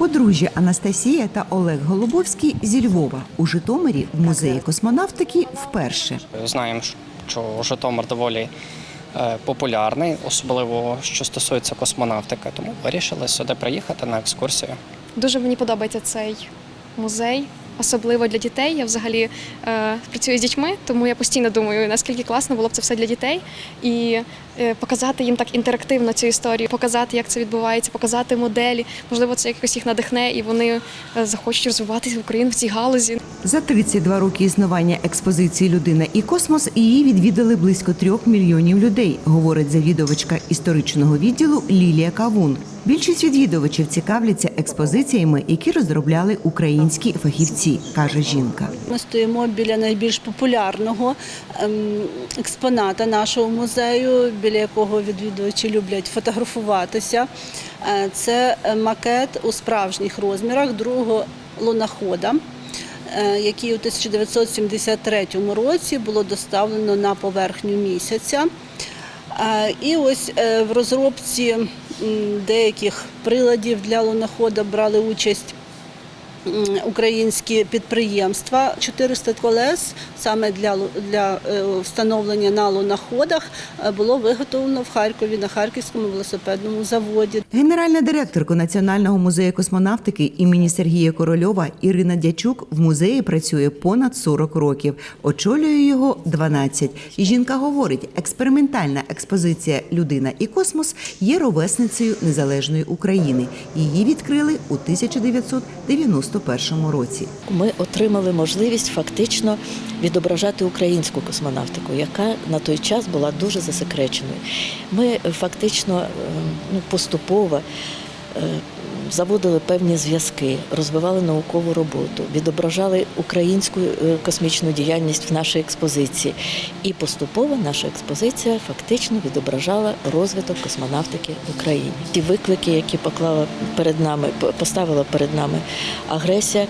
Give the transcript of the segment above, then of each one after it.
Подружжя Анастасія та Олег Голубовський зі Львова у Житомирі в музеї космонавтики вперше. Знаємо, що Житомир доволі е, популярний, особливо що стосується космонавтики, тому вирішили сюди приїхати на екскурсію. Дуже мені подобається цей музей, особливо для дітей. Я взагалі е, працюю з дітьми, тому я постійно думаю, наскільки класно було б це все для дітей і е, показати їм так інтерактивно цю історію, показати, як це відбувається, показати моделі. Можливо, це якось їх надихне, і вони е, захочуть розвиватися в Україні в цій галузі. За 32 роки існування експозиції Людина і космос її відвідали близько трьох мільйонів людей, говорить завідувачка історичного відділу Лілія Кавун. Більшість відвідувачів цікавляться експозиціями, які розробляли українські фахівці, каже жінка. Ми стоїмо біля найбільш популярного ем, експоната нашого музею, біля якого відвідувачі люблять фотографуватися. Е, Це макет у справжніх розмірах другого лунохода, е, який у 1973 році було доставлено на поверхню місяця. Е, І ось е, в розробці деяких приладів для лунохода брали участь українські підприємства. 400 колес саме для, для е, встановлення на луноходах е, було виготовлено в Харкові на Харківському велосипедному заводі. Генеральна директорка Національного музею космонавтики імені Сергія Корольова Ірина Дячук в музеї працює понад 40 років. Очолює його 12. І жінка говорить, експериментальна експозиція Людина і космос є ровесницею незалежної України. Її відкрили у 1991 році. ми отримали можливість фактично відображати українську космонавтику, яка на той час була дуже засекреченою. Ми фактично е, ну, поступово е, заводили певні зв'язки, розвивали наукову роботу, відображали українську е, космічну діяльність в нашій експозиції. І поступово наша експозиція фактично відображала розвиток космонавтики в Україні. Ті виклики, які поклала перед нами, поставила перед нами агресія,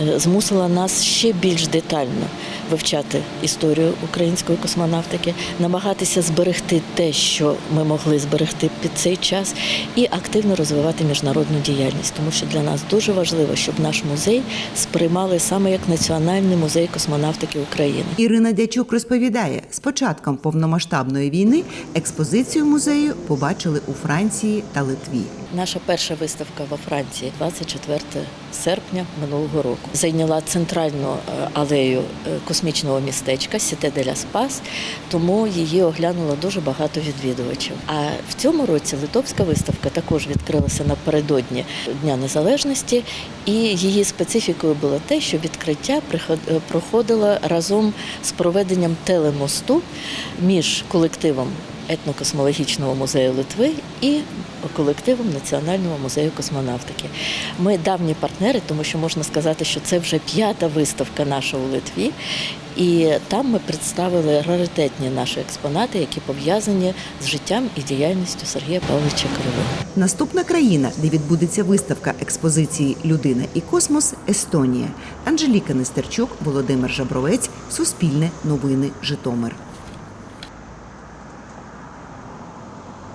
е, змусила нас ще більш детально вивчати історію української космонавтики, намагатися зберегти те, що ми могли зберегти під цей час, і активно розвивати міжнародну діяльність, тому що для нас дуже важливо, щоб наш музей сприймали саме як національний музей космонавтики України. Ірина Дячук розповідає, з початком повномасштабної війни експозицію музею побачили у Франції та Литві. Наша перша виставка во Франції 24 серпня минулого року зайняла центральну е, алею е, космічного містечка Сіте де ля Спас, тому її оглянуло дуже багато відвідувачів. А в цьому році литовська виставка також відкрилася напередодні Дня Незалежності, і її специфікою було те, що відкриття е, проходило разом з проведенням телемосту між колективом етнокосмологічного музею Литви і колективом Національного музею космонавтики. Ми давні партнери, тому що можна сказати, що це вже п'ята виставка наша у Литві. І там ми представили раритетні наші експонати, які пов'язані з життям і діяльністю Сергія Павловича Кривого. Наступна країна, де відбудеться виставка експозиції Людина і космос Естонія. Анжеліка Нестерчук, Володимир Жабровець, Суспільне новини, Житомир.